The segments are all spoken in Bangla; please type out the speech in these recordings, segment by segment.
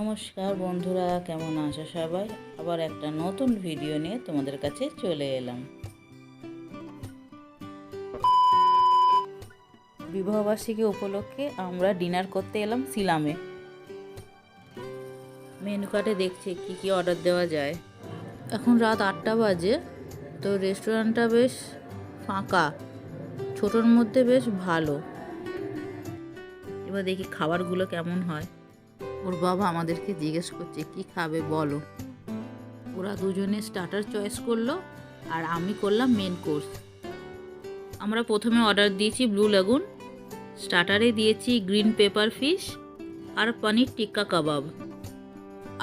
নমস্কার বন্ধুরা, কেমন আছো সবাই? আবার একটা নতুন ভিডিও নিয়ে তোমাদের কাছে চলে এলাম। বিবাহবার্ষিকী উপলক্ষে আমরা ডিনার করতে এলাম সিলামে মেনু কার্ডে দেখছি কি কি অর্ডার দেওয়া যায়। এখন রাত আটটা বাজে, তো রেস্টুরেন্টটা বেশ ফাঁকা, ছোটোর মধ্যে বেশ ভালো। এবার দেখি খাবারগুলো কেমন হয়। ওর বাবা আমাদেরকে জিজ্ঞেস করছে, কি খাবে বলো? ওরা দুজনে স্টার্টার চয়েস করল আর আমি করলাম মেন কোর্স আমরা প্রথমে অর্ডার দিয়েছি ব্লু লাগুন স্টার্টারে দিয়েছি গ্রিন পেপার ফিশ আর পনির টিক্কা কাবাব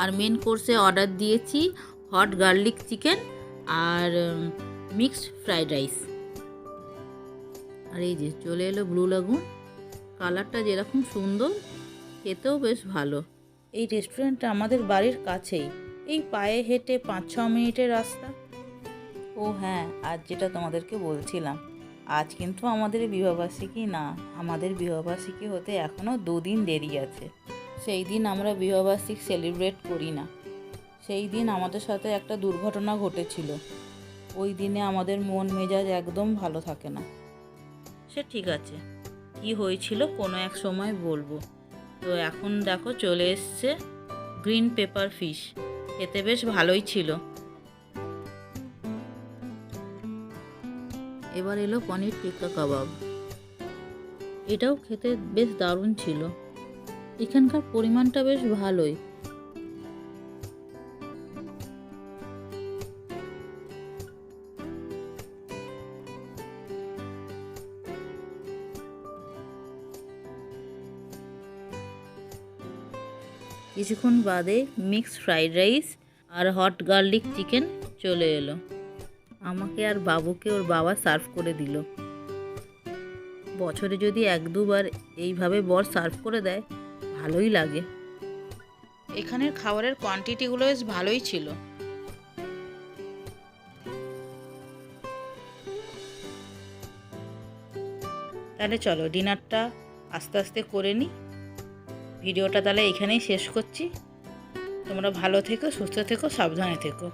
আর মেন কোর্সে অর্ডার দিয়েছি হট গার্লিক চিকেন আর মিক্সড ফ্রাইড রাইস আর এই যে চলে এলো ব্লু লাগুন কালারটা যেরকম সুন্দর, খেতেও বেশ ভালো। এই রেস্টুরেন্টটা আমাদের বাড়ির কাছেই। এই পায়ে হেঁটে পাঁচ ছ মিনিটের রাস্তা। ও হ্যাঁ আজ যেটা তোমাদেরকে বলছিলাম আজ কিন্তু আমাদের বিবাহবার্ষিকী না আমাদের বিবাহবার্ষিকী হতে এখনও দুদিন দেরি আছে। সেই দিন আমরা বিবাহবার্ষিকী সেলিব্রেট করি না। সেই দিন আমাদের সাথে একটা দুর্ঘটনা ঘটেছিল। ওই দিনে আমাদের মন মেজাজ একদম ভালো থাকে না। সে ঠিক আছে। কি হয়েছিল কোনো এক সময় বলব। তো এখন দেখো চলে এসছে গ্রিন পেপার ফিশ খেতে বেশ ভালোই ছিল। এবার এলো পনির টিক্কা কাবাব। এটাও খেতে বেশ দারুণ ছিল। এখানকার পরিমাণটা বেশ ভালোই। কিছুক্ষণ বাদে মিক্সড ফ্রাইড রাইস আর হট গার্লিক চিকেন চলে এলো। আমাকে আর বাবুকে ওর বাবা সার্ভ করে দিল। বছরে যদি এক দুবার এইভাবে বর সার্ভ করে দেয় ভালোই লাগে। এখানের খাবারের কোয়ান্টিটিগুলো বেশ ভালোই ছিল। তাহলে চলো ডিনারটা আস্তে আস্তে করে নিই ভিডিওটা তাহলে এখানেই শেষ করছি। তোমরা ভালো থেকো সুস্থ থেকো সাবধানে থেকো।